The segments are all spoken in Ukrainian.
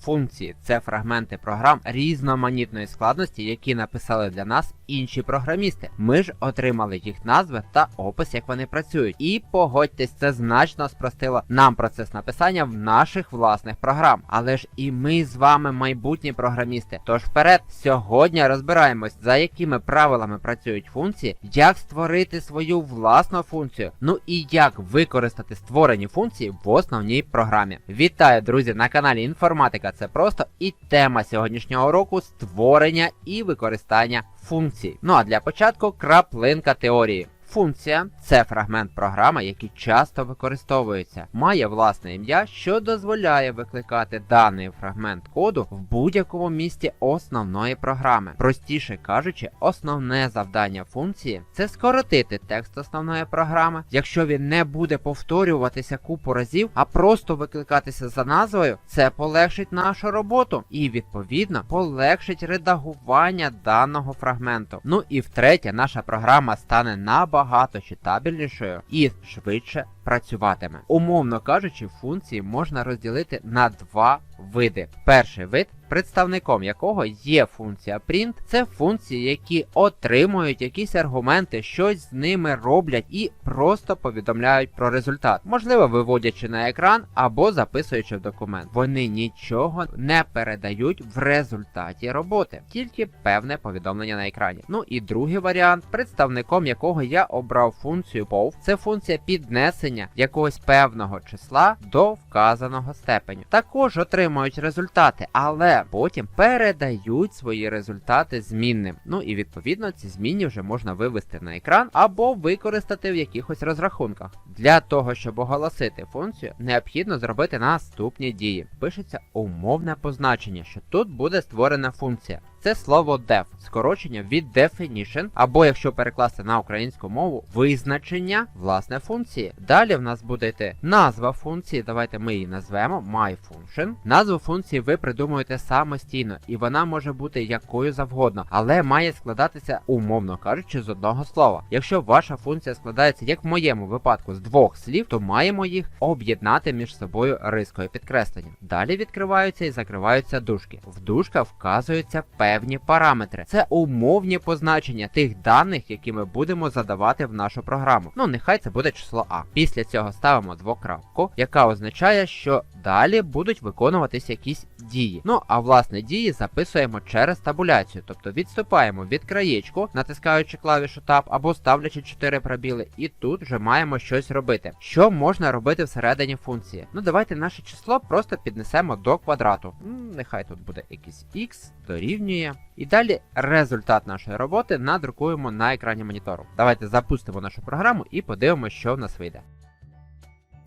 функції це фрагменти програм різноманітної складності, які написали для нас інші програмісти. Ми ж отримали їх назви та опис, як вони працюють. І погодьтесь, це значно спростило нам процес написання в наших власних програм. Але ж і ми з вами майбутні програмісти. Тож вперед, сьогодні розбираємось, за якими правилами працюють функції, як створити свою власну функцію, ну і як використати створені функції в основній програмі. Вітаю, друзі, на каналі Інформатика. Це просто і тема сьогоднішнього уроку створення і використання функцій. Ну а для початку краплинка теорії. Функція це фрагмент програми, який часто використовується, має власне ім'я, що дозволяє викликати даний фрагмент коду в будь-якому місці основної програми. Простіше кажучи, основне завдання функції це скоротити текст основної програми. Якщо він не буде повторюватися купу разів, а просто викликатися за назвою, це полегшить нашу роботу і відповідно полегшить редагування даного фрагменту. Ну і втретє, наша програма стане набагато читабельнішою і швидше працюватиме. Умовно кажучи, функції можна розділити на два види. Перший вид, представником якого є функція print, це функції, які отримують якісь аргументи, щось з ними роблять і просто повідомляють про результат, можливо, виводячи на екран або записуючи в документ. Вони нічого не передають в результаті роботи, тільки певне повідомлення на екрані. Ну і другий варіант, представником якого я обрав функцію POV, це функція піднесення якогось певного числа до вказаного степеню. Також отримують результати, але потім передають свої результати змінним. Ну і відповідно ці змінні вже можна вивести на екран або використати в якихось розрахунках. Для того, щоб оголосити функцію, необхідно зробити наступні дії. Пишеться умовне позначення, що тут буде створена функція. Це слово def, скорочення від definition, або якщо перекласти на українську мову, визначення власне функції. Далі в нас буде йти назва функції. Давайте ми її назвемо myFunction. Назву функції ви придумуєте самостійно, і вона може бути якою завгодно, але має складатися, умовно кажучи, з одного слова. Якщо ваша функція складається, як в моєму випадку, з двох слів, то маємо їх об'єднати між собою рискою підкреслення. Далі відкриваються і закриваються дужки. В дужках вказуються певні параметри. Це умовні позначення тих даних, які ми будемо задавати в нашу програму. Ну, нехай це буде число А. Після цього ставимо двокрапку, яка означає, що далі будуть виконуватися якісь дії. Ну, а власне дії записуємо через табуляцію, тобто відступаємо від краєчку, натискаючи клавішу Tab або ставлячи 4 пробіли, і тут вже маємо щось робити. Що можна робити всередині функції? Ну, давайте наше число просто піднесемо до квадрату. Нехай тут буде якийсь x дорівнює. І далі результат нашої роботи надрукуємо на екрані монітору. Давайте запустимо нашу програму і подивимося, що в нас вийде.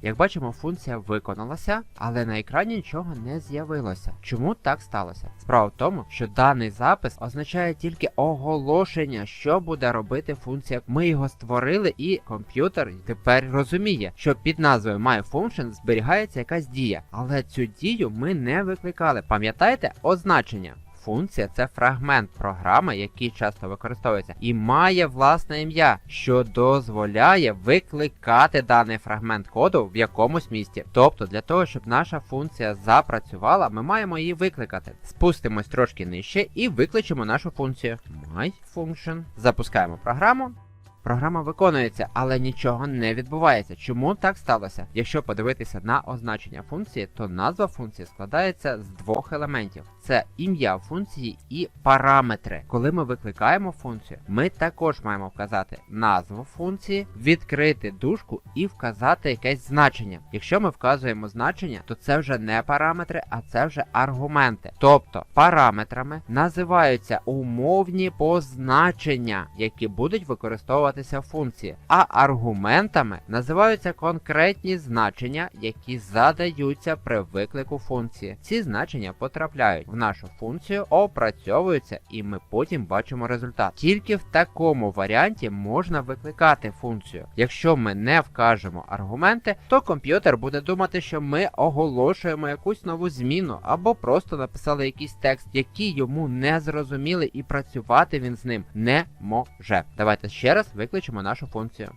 Як бачимо, функція виконалася, але на екрані нічого не з'явилося. Чому так сталося? Справа в тому, що даний запис означає тільки оголошення, що буде робити функція. Ми його створили, і комп'ютер тепер розуміє, що під назвою MyFunction зберігається якась дія. Але цю дію ми не викликали. Пам'ятаєте означення? Функція це фрагмент програми, який часто використовується, і має власне ім'я, що дозволяє викликати даний фрагмент коду в якомусь місці. Тобто, для того, щоб наша функція запрацювала, ми маємо її викликати. Спустимось трошки нижче і викличемо нашу функцію myFunction. Запускаємо програму. Програма виконується, але нічого не відбувається. Чому так сталося? Якщо подивитися на означення функції, то назва функції складається з двох елементів: це ім'я функції і параметри. Коли ми викликаємо функцію, ми також маємо вказати назву функції, відкрити дужку і вказати якесь значення. Якщо ми вказуємо значення, то це вже не параметри, а це вже аргументи. Тобто параметрами називаються умовні позначення, які будуть використовувати функції, а аргументами називаються конкретні значення, які задаються при виклику функції. Ці значення потрапляють в нашу функцію, опрацьовуються, і ми потім бачимо результат. Тільки в такому варіанті можна викликати функцію. Якщо ми не вкажемо аргументи, то комп'ютер буде думати, що ми оголошуємо якусь нову зміну, або просто написали якийсь текст, який йому не зрозуміли, і працювати він з ним не може. Давайте ще раз викличемо нашу функцію.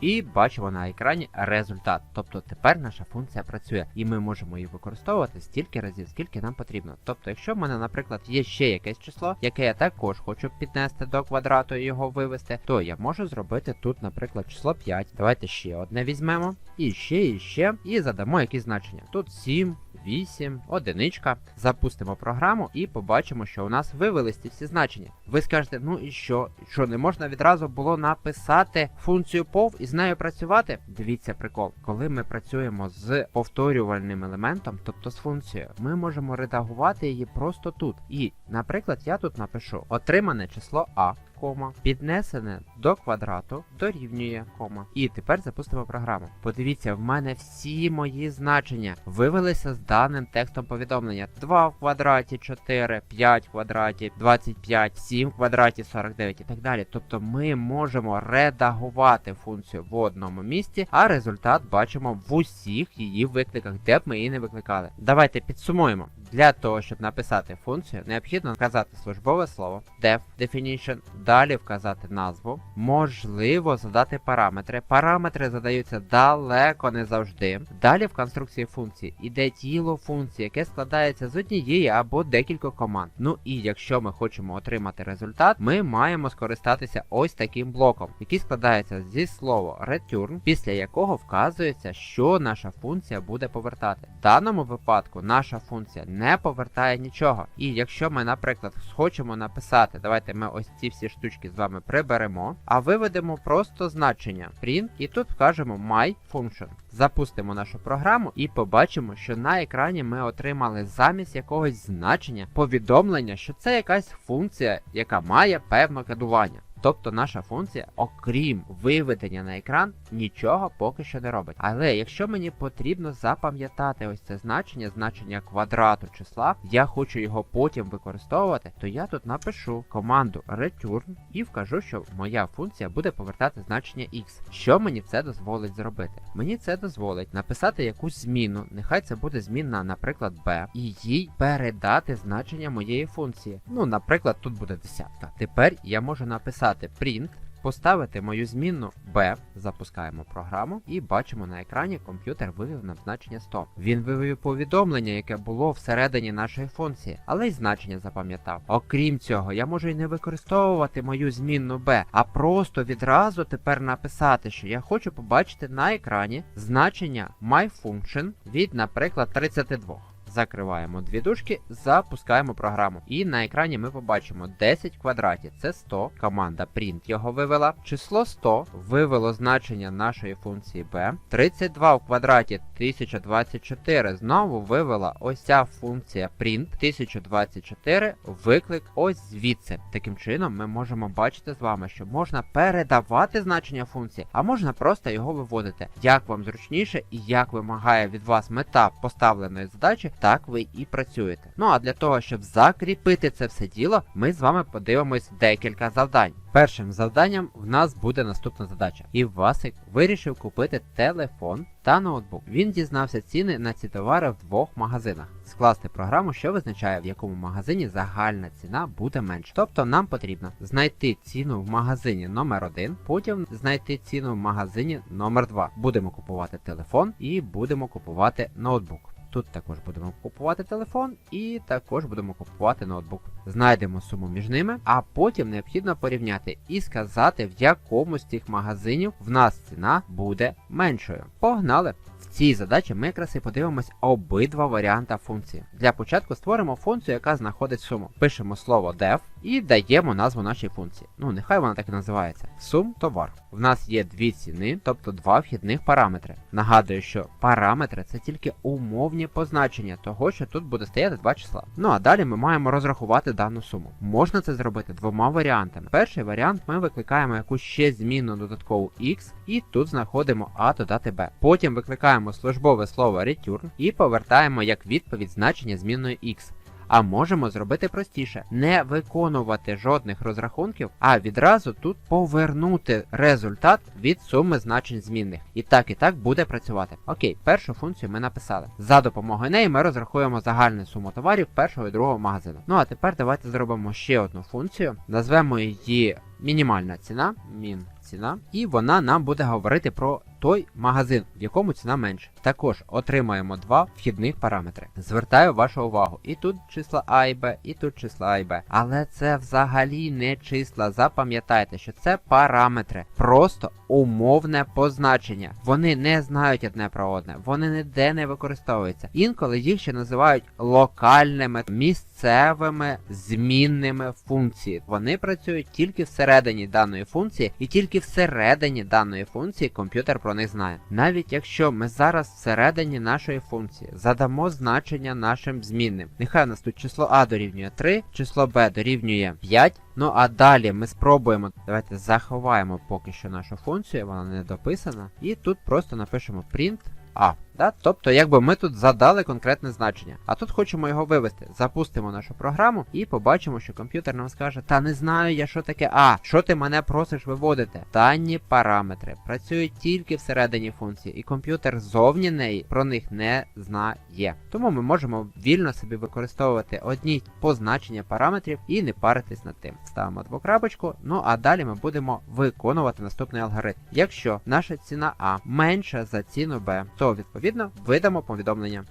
І бачимо на екрані результат. Тобто тепер наша функція працює, і ми можемо її використовувати стільки разів, скільки нам потрібно. Тобто, якщо в мене, наприклад, є ще якесь число, яке я також хочу піднести до квадрату і його вивести, то я можу зробити тут, наприклад, число 5. Давайте ще одне візьмемо, і ще, і ще, і задамо якісь значення. Тут 7. 8, одиничка. Запустимо програму і побачимо, що у нас вивелись ці всі значення. Ви скажете, ну і що? Що не можна відразу було написати функцію POV і з нею працювати? Дивіться прикол. Коли ми працюємо з повторювальним елементом, тобто з функцією, ми можемо редагувати її просто тут. І, наприклад, я тут напишу отримане число А. Кома, піднесене до квадрату дорівнює кома. І тепер запустимо програму. Подивіться, в мене всі мої значення вивелися з даним текстом повідомлення. 2 в квадраті 4, 5 в квадраті 25, 7 в квадраті 49 і так далі. Тобто ми можемо редагувати функцію в одному місці, а результат бачимо в усіх її викликах, де б ми її не викликали. Давайте підсумуємо. Для того, щоб написати функцію, необхідно вказати службове слово, def, definition, далі вказати назву, можливо задати параметри. Параметри задаються далеко не завжди. Далі в конструкції функції іде тіло функції, яке складається з однієї або декількох команд. Ну і якщо ми хочемо отримати результат, ми маємо скористатися ось таким блоком, який складається зі слова return, після якого вказується, що наша функція буде повертати. В даному випадку наша функція не повертає нічого. І якщо ми, наприклад, хочемо написати, давайте ми ось ці всі штучки з вами приберемо, а виведемо просто значення print, і тут вкажемо my function. Запустимо нашу програму і побачимо, що на екрані ми отримали замість якогось значення повідомлення, що це якась функція, яка має певне кодування. Тобто наша функція, окрім виведення на екран, нічого поки що не робить. Але якщо мені потрібно запам'ятати ось це значення, значення квадрату числа, я хочу його потім використовувати, то я тут напишу команду return і вкажу, що моя функція буде повертати значення x. Що мені це дозволить зробити? Мені це дозволить написати якусь зміну, нехай це буде змінна, наприклад, b, і їй передати значення моєї функції. Ну, наприклад, тут буде десятка. Тепер я можу написати print, поставити мою змінну b, запускаємо програму і бачимо на екрані комп'ютер вивів нам значення 100. Він вивів повідомлення, яке було всередині нашої функції, але й значення запам'ятав. Окрім цього, я можу і не використовувати мою змінну b, а просто відразу тепер написати, що я хочу побачити на екрані значення myFunction від, наприклад, 32. Закриваємо дві дужки, запускаємо програму. І на екрані ми побачимо 10 квадратів. Це 100. Команда print його вивела. Число 100 вивело значення нашої функції b. 32 в квадраті 1024 знову вивела ось ця функція print 1024 виклик ось звідси. Таким чином ми можемо бачити з вами, що можна передавати значення функції, а можна просто його виводити. Як вам зручніше і як вимагає від вас мета поставленої задачі, так ви і працюєте. Ну а для того, щоб закріпити це все діло, ми з вами подивимось декілька завдань. Першим завданням в нас буде наступна задача. І Васик вирішив купити телефон та ноутбук. Він дізнався ціни на ці товари в двох магазинах. Скласти програму, що визначає, в якому магазині загальна ціна буде менша. Тобто нам потрібно знайти ціну в магазині номер 1 потім знайти ціну в магазині номер 2 Будемо купувати телефон і будемо купувати ноутбук. Тут також будемо купувати телефон і також будемо купувати ноутбук. Знайдемо суму між ними, а потім необхідно порівняти і сказати, в якому з цих магазинів в нас ціна буде меншою. Погнали! Цій задачі ми якраз і подивимось обидва варіанти функції. Для початку створимо функцію, яка знаходить суму. Пишемо слово def і даємо назву нашій функції. Ну, нехай вона так і називається. Сум товар. В нас є дві ціни, тобто два вхідних параметри. Нагадую, що параметри це тільки умовні позначення того, що тут буде стояти два числа. Ну а далі ми маємо розрахувати дану суму. Можна це зробити двома варіантами. Перший варіант ми викликаємо якусь ще змінну додаткову x, і тут знаходимо a додати b. Потім викликаємо службове слово return і повертаємо як відповідь значення змінної x. А можемо зробити простіше: не виконувати жодних розрахунків, а відразу тут повернути результат від суми значень змінних. І так і так буде працювати. Окей, першу функцію ми написали. За допомогою неї ми розрахуємо загальну суму товарів першого і другого магазину. Ну а тепер давайте зробимо ще одну функцію. Назвемо її мінімальна ціна, мін ціна, і вона нам буде говорити про той магазин, в якому ціна менше. Також отримаємо два вхідних параметри. Звертаю вашу увагу, і тут числа А і Б, і тут числа А і Б. Але це взагалі не числа. Запам'ятайте, що це параметри, просто умовне позначення. Вони не знають одне про одне, вони ніде не використовуються. Інколи їх ще називають локальними місцевими змінними функції. Вони працюють тільки всередині даної функції, і тільки всередині даної функції комп'ютер про них знає. Навіть якщо ми зараз всередині нашої функції задамо значення нашим змінним. Нехай у нас тут число А дорівнює 3, число Б дорівнює 5. Ну а далі ми спробуємо. Давайте заховаємо поки що нашу функцію, вона не дописана. І тут просто напишемо print А. Да? Тобто, якби ми тут задали конкретне значення. А тут хочемо його вивести. Запустимо нашу програму і побачимо, що комп'ютер нам скаже: Та не знаю я, що таке А. Що ти мене просиш виводити? Дані параметри працюють тільки всередині функції, і комп'ютер зовні неї про них не знає. Тому ми можемо вільно собі використовувати одні позначення параметрів і не паритись над тим. Ставимо двокрапочку, ну а далі ми будемо виконувати наступний алгоритм. Якщо наша ціна А менша за ціну Б, то відповідно видамо повідомлення.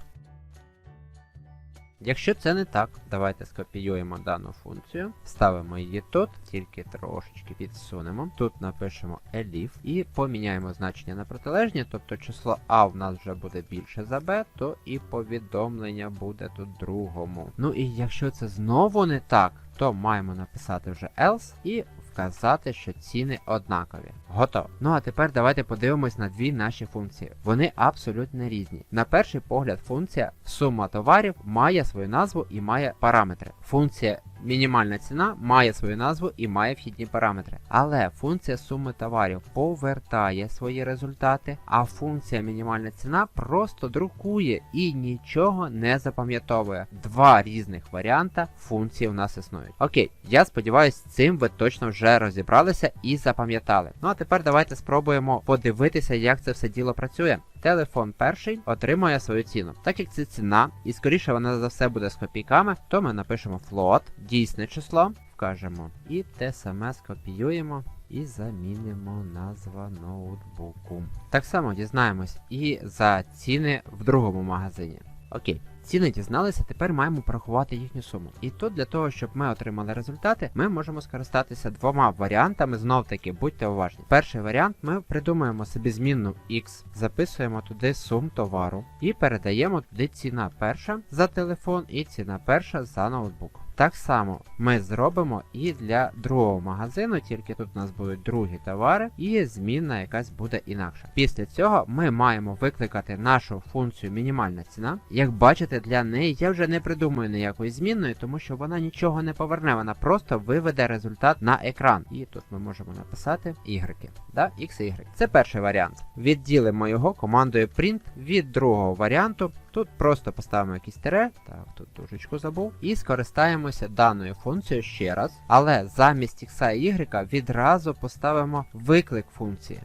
Якщо це не так, давайте скопіюємо дану функцію, ставимо її тут, тільки трошечки підсунемо. Тут напишемо elif і поміняємо значення на протилежні, тобто число А в нас вже буде більше за B, то і повідомлення буде тут другому. Ну і якщо це знову не так, то маємо написати вже else і вказати, що ціни однакові. Готово. Ну а тепер давайте подивимось на дві наші функції. Вони абсолютно різні. На перший погляд, функція сума товарів має свою назву і має параметри. Функція мінімальна ціна має свою назву і має вхідні параметри. Але функція суми товарів повертає свої результати, а функція мінімальна ціна просто друкує і нічого не запам'ятовує. Два різних варіанта функції у нас існують. Окей, я сподіваюся, цим ви точно вже розібралися і запам'ятали. Ну а тепер давайте спробуємо подивитися, як це все діло працює. Телефон перший отримує свою ціну. Так як це ціна, і скоріше вона за все буде з копійками, то ми напишемо float, дійсне число, вкажемо. І те саме скопіюємо і замінимо назва ноутбуку. Так само дізнаємось і за ціни в другому магазині. Окей. Ціни дізналися, тепер маємо порахувати їхню суму. І тут для того, щоб ми отримали результати, ми можемо скористатися двома варіантами. Знов таки, будьте уважні. Перший варіант ми придумаємо собі змінну X, записуємо туди сум товару і передаємо туди ціна перша за телефон і ціна перша за ноутбук. Так само ми зробимо і для другого магазину, тільки тут у нас будуть другі товари, і змінна якась буде інакша. Після цього ми маємо викликати нашу функцію мінімальна ціна. Як бачите, для неї я вже не придумую ніякої змінної, тому що вона нічого не поверне, вона просто виведе результат на екран. І тут ми можемо написати y. Да? X Y. Це перший варіант. Відділимо його командою print від другого варіанту. Тут просто поставимо якийсь тире, так, тут дужечку забув, і скористаємося даною функцією ще раз. Але замість x і y відразу поставимо виклик функції.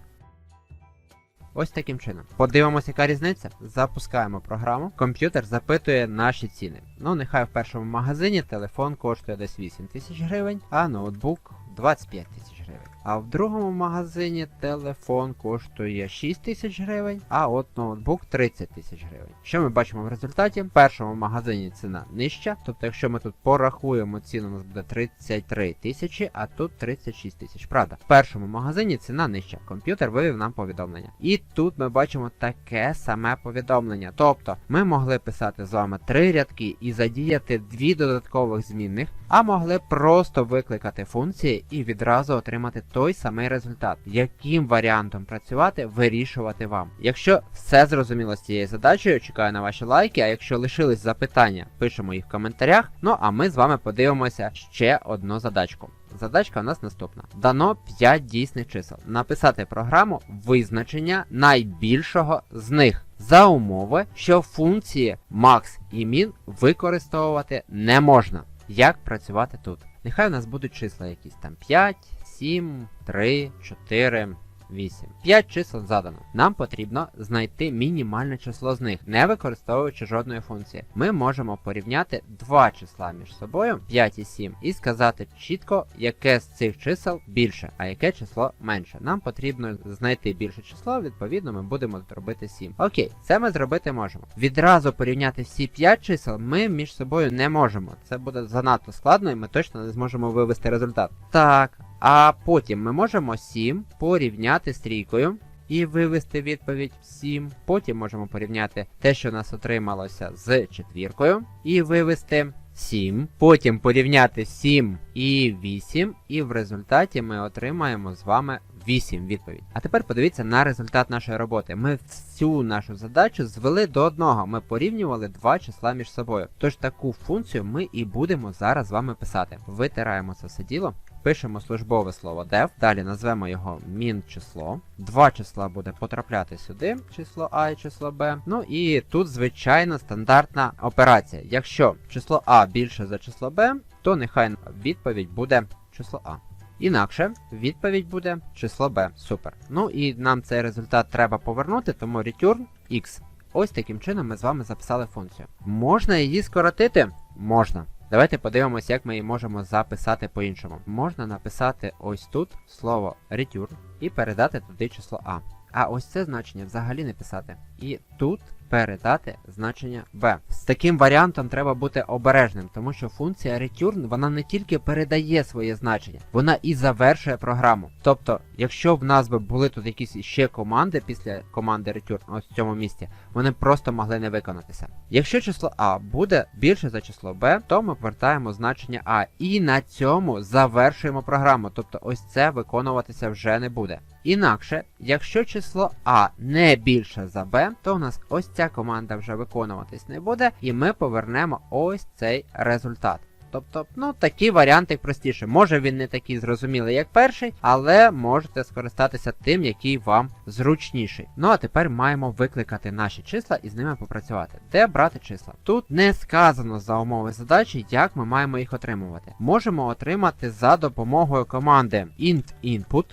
Ось таким чином. Подивимося, яка різниця. Запускаємо програму. Комп'ютер запитує наші ціни. Ну, нехай в першому магазині телефон коштує десь 8 тисяч гривень, а ноутбук 25 тисяч гривень. А в другому магазині телефон коштує 6 тисяч гривень, а от ноутбук 30 тисяч гривень. Що ми бачимо в результаті? В першому магазині ціна нижча. Тобто, якщо ми тут порахуємо ціну, у нас буде 33 тисячі, а тут 36 тисяч. Правда, в першому магазині ціна нижча. Комп'ютер вивів нам повідомлення. І тут ми бачимо таке саме повідомлення. Тобто ми могли писати з вами три рядки і задіяти дві додаткових змінних, а могли просто викликати функції і відразу отримати той самий результат. Яким варіантом працювати, вирішувати вам. Якщо все зрозуміло з цією задачею, чекаю на ваші лайки, а якщо лишились запитання, пишемо їх в коментарях. Ну а ми з вами подивимося ще одну задачку. Задачка у нас наступна. Дано 5 дійсних чисел. Написати програму визначення найбільшого з них. За умови, що функції max і min використовувати не можна. Як працювати тут? Нехай у нас будуть числа якісь там 5, 7, 3, 4, 8. 5 чисел задано. Нам потрібно знайти мінімальне число з них, не використовуючи жодної функції. Ми можемо порівняти два числа між собою, 5 і 7, і сказати чітко, яке з цих чисел більше, а яке число менше. Нам потрібно знайти більше число, відповідно, ми будемо робити 7. Окей, це ми зробити можемо. Відразу порівняти всі 5 чисел ми між собою не можемо. Це буде занадто складно і ми точно не зможемо вивести результат. Так. А потім ми можемо 7 порівняти з трійкою і вивести відповідь 7. Потім можемо порівняти те, що у нас отрималося з четвіркою, і вивести 7. Потім порівняти 7 і 8, і в результаті ми отримаємо з вами 8 відповідь. А тепер подивіться на результат нашої роботи. Ми всю нашу задачу звели до одного. Ми порівнювали два числа між собою. Тож таку функцію ми і будемо зараз з вами писати. Витираємо це все діло. Пишемо службове слово def, далі назвемо його min число. Два числа буде потрапляти сюди, число А і число Б. Ну і тут, звичайно, стандартна операція. Якщо число А більше за число Б, то нехай відповідь буде число А. Інакше відповідь буде число b. Супер. Ну і нам цей результат треба повернути, тому return x. Ось таким чином ми з вами записали функцію. Можна її скоротити? Можна. Давайте подивимося, як ми її можемо записати по-іншому. Можна написати ось тут слово return і передати туди число a. А ось це значення взагалі не писати. І тут передати значення b. З таким варіантом треба бути обережним, тому що функція return вона не тільки передає своє значення, вона і завершує програму. Тобто, якщо в нас би були тут якісь ще команди після команди return, ось в цьому місці, вони просто могли не виконатися. Якщо число a буде більше за число b, то ми повертаємо значення a і на цьому завершуємо програму. Тобто ось це виконуватися вже не буде. Інакше, якщо число А не більше за Б, то у нас ось ця команда вже виконуватись не буде, і ми повернемо ось цей результат. Тобто, ну такий варіант як простіше. Може він не такий зрозумілий, як перший, але можете скористатися тим, який вам зручніший. Ну а тепер маємо викликати наші числа і з ними попрацювати. Де брати числа? Тут не сказано за умови задачі, як ми маємо їх отримувати. Можемо отримати за допомогою команди int input.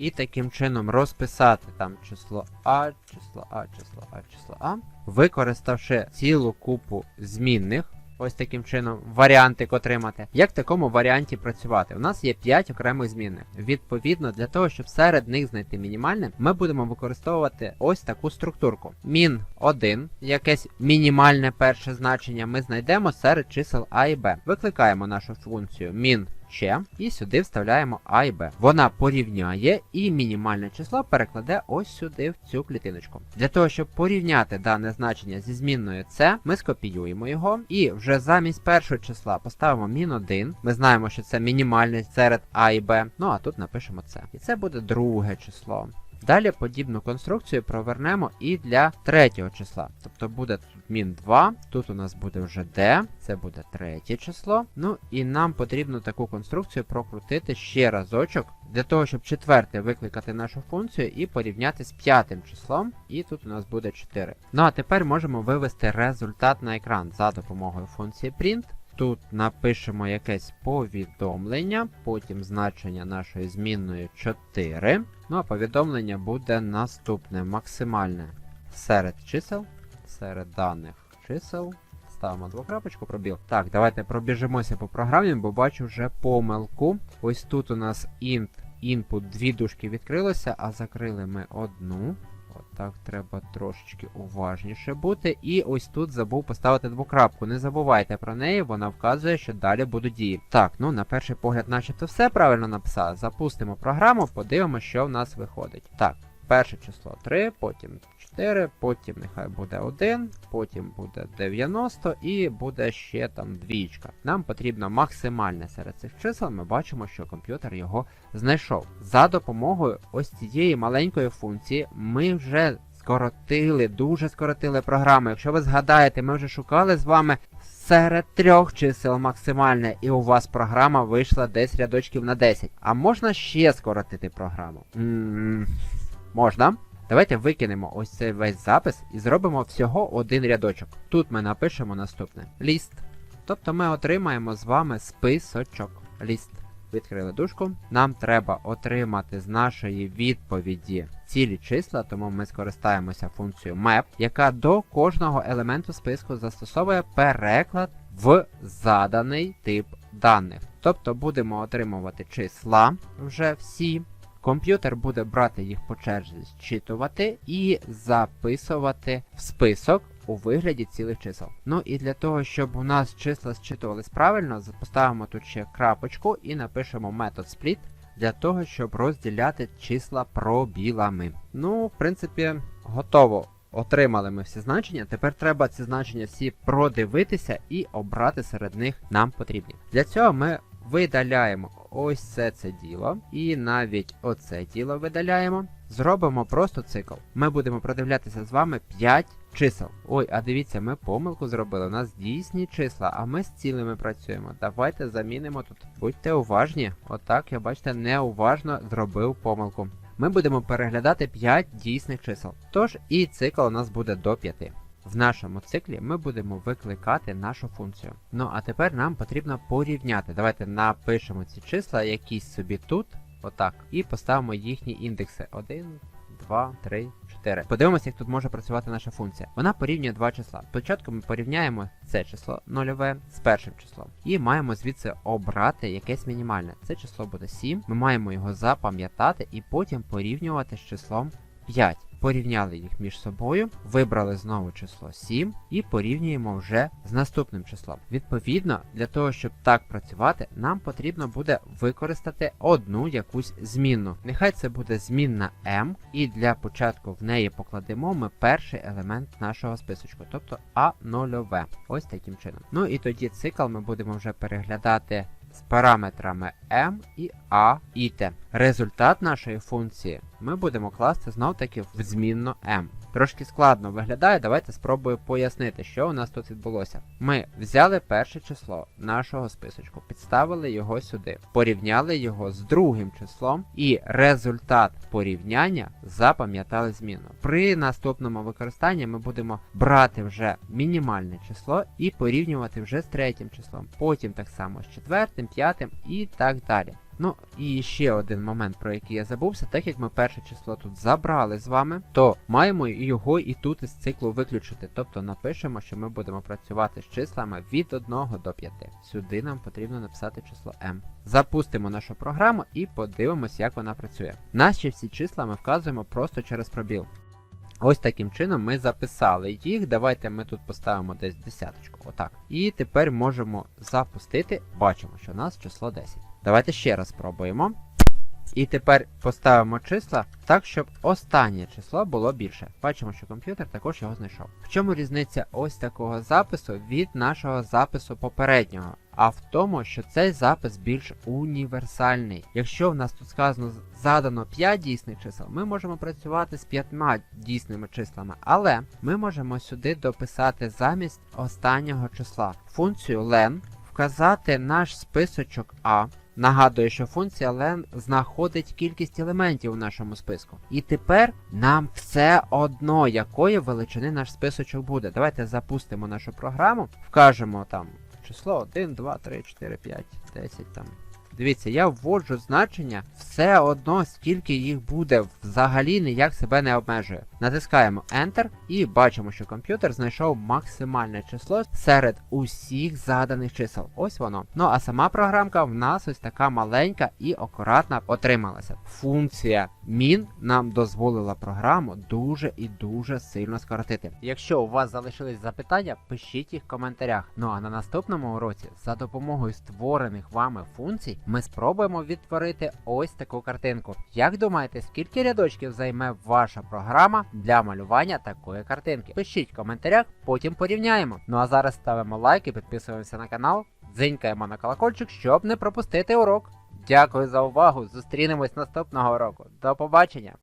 І таким чином розписати там число А, число А, число А, число А, використавши цілу купу змінних. Ось таким чином варіантик отримати. Як в такому варіанті працювати? У нас є 5 окремих змінних. Відповідно, для того, щоб серед них знайти мінімальне, ми будемо використовувати ось таку структурку. Min 1, якесь мінімальне перше значення, ми знайдемо серед чисел А і Б. Викликаємо нашу функцію min ще і сюди вставляємо А і Б. Вона порівняє і мінімальне число перекладе ось сюди в цю клітиночку. Для того, щоб порівняти дане значення зі змінною С, ми скопіюємо його і вже замість першого числа поставимо мін 1. Ми знаємо, що це мінімальний серед А і Б. Ну а тут напишемо С. І це буде друге число. Далі подібну конструкцію провернемо і для третього числа. Тобто буде тут мін 2, тут у нас буде вже D, це буде третє число. Ну і нам потрібно таку конструкцію прокрутити ще разочок, для того, щоб четверте викликати нашу функцію і порівняти з п'ятим числом. І тут у нас буде 4. Ну а тепер можемо вивести результат на екран за допомогою функції print. Тут напишемо якесь повідомлення, потім значення нашої змінної 4. Ну а повідомлення буде наступне: максимальне серед чисел, серед даних чисел. Ставимо двокрапочку, пробіл. Так, давайте пробіжимося по програмі, бо бачу вже помилку. Ось тут у нас int input дві дужки відкрилося, а закрили ми одну. Так, треба трошечки уважніше бути. І ось тут забув поставити двокрапку. Не забувайте про неї, вона вказує, що далі будуть дії. Так, ну на перший погляд, начебто все правильно написав. Запустимо програму, подивимося, що в нас виходить. Так, перше число 3, потім 4, потім нехай буде 1, потім буде 90 і буде ще там двічка. Нам потрібно максимальне серед цих чисел, ми бачимо, що комп'ютер його знайшов. За допомогою ось цієї маленької функції ми вже скоротили, дуже скоротили програму. Якщо ви згадаєте, ми вже шукали з вами серед трьох чисел максимальне, і у вас програма вийшла десь рядочків на 10. А можна ще скоротити програму? м можна. Давайте викинемо ось цей весь запис і зробимо всього один рядочок. Тут ми напишемо наступне ліст. Тобто ми отримаємо з вами списочок. Ліст. Відкрили дужку. Нам треба отримати з нашої відповіді цілі числа, тому ми скористаємося функцією map, яка до кожного елементу списку застосовує переклад в заданий тип даних. Тобто будемо отримувати числа вже всі. Комп'ютер буде брати їх по черзі, зчитувати і записувати в список у вигляді цілих чисел. Ну і для того, щоб у нас числа зчитувались правильно, поставимо тут ще крапочку і напишемо метод split для того, щоб розділяти числа пробілами. Ну, в принципі, готово. Отримали ми всі значення. Тепер треба ці значення всі продивитися і обрати серед них нам потрібні. Для цього ми видаляємо ось це це діло, і навіть оце діло видаляємо. Зробимо просто цикл. Ми будемо продивлятися з вами 5 чисел. Ой, а дивіться, ми помилку зробили. У нас дійсні числа, а ми з цілими працюємо. Давайте замінимо тут. Будьте уважні. Отак, я бачите, неуважно зробив помилку. Ми будемо переглядати 5 дійсних чисел. Тож і цикл у нас буде до 5. В нашому циклі ми будемо викликати нашу функцію. Ну а тепер нам потрібно порівняти. Давайте напишемо ці числа якісь собі тут, отак, і поставимо їхні індекси. 1, 2, 3, 4. Подивимося, як тут може працювати наша функція. Вона порівнює два числа. Спочатку ми порівняємо це число нульове з першим числом. І маємо звідси обрати якесь мінімальне. Це число буде 7. Ми маємо його запам'ятати і потім порівнювати з числом 5. Порівняли їх між собою, вибрали знову число 7 і порівнюємо вже з наступним числом. Відповідно, для того, щоб так працювати, нам потрібно буде використати одну якусь змінну. Нехай це буде змінна m, і для початку в неї покладемо ми перший елемент нашого списочку, тобто А0. Ось таким чином. Ну і тоді цикл ми будемо вже переглядати з параметрами m і a і t. Результат нашої функції ми будемо класти знов таки в змінну m. Трошки складно виглядає, давайте спробую пояснити, що у нас тут відбулося. Ми взяли перше число нашого списочку, підставили його сюди, порівняли його з другим числом, і результат порівняння запам'ятали зміну. При наступному використанні ми будемо брати вже мінімальне число і порівнювати вже з третім числом. Потім так само з четвертим, п'ятим і так далі. Ну і ще один момент, про який я забувся, так як ми перше число тут забрали з вами, то маємо його і тут із циклу виключити. Тобто напишемо, що ми будемо працювати з числами від 1 до 5. Сюди нам потрібно написати число m. Запустимо нашу програму і подивимося, як вона працює. Наші всі числа ми вказуємо просто через пробіл. Ось таким чином ми записали їх. Давайте ми тут поставимо десь десяточку. Отак. І тепер можемо запустити. Бачимо, що у нас число 10. Давайте ще раз спробуємо. І тепер поставимо числа так, щоб останнє число було більше. Бачимо, що комп'ютер також його знайшов. В чому різниця ось такого запису від нашого запису попереднього? А в тому, що цей запис більш універсальний. Якщо в нас тут сказано задано 5 дійсних чисел, ми можемо працювати з 5 дійсними числами, але ми можемо сюди дописати замість останнього числа функцію len, вказати наш списочок А. Нагадую, що функція len знаходить кількість елементів у нашому списку. І тепер нам все одно, якої величини наш списочок буде. Давайте запустимо нашу програму, вкажемо там число 1, 2, 3, 4, 5, 10 там. Дивіться, я вводжу значення, все одно, скільки їх буде, взагалі ніяк себе не обмежує. Натискаємо Enter і бачимо, що комп'ютер знайшов максимальне число серед усіх заданих чисел. Ось воно. Ну а сама програмка в нас ось така маленька і акуратна отрималася. Функція min нам дозволила програму дуже і дуже сильно скоротити. Якщо у вас залишились запитання, пишіть їх в коментарях. Ну а на наступному уроці за допомогою створених вами функцій ми спробуємо відтворити ось таку картинку. Як думаєте, скільки рядочків займе ваша програма для малювання такої картинки? Пишіть в коментарях, потім порівняємо. Ну а зараз ставимо лайк і підписуємося на канал, дзинькаємо на колокольчик, щоб не пропустити урок. Дякую за увагу! Зустрінемось наступного року. До побачення!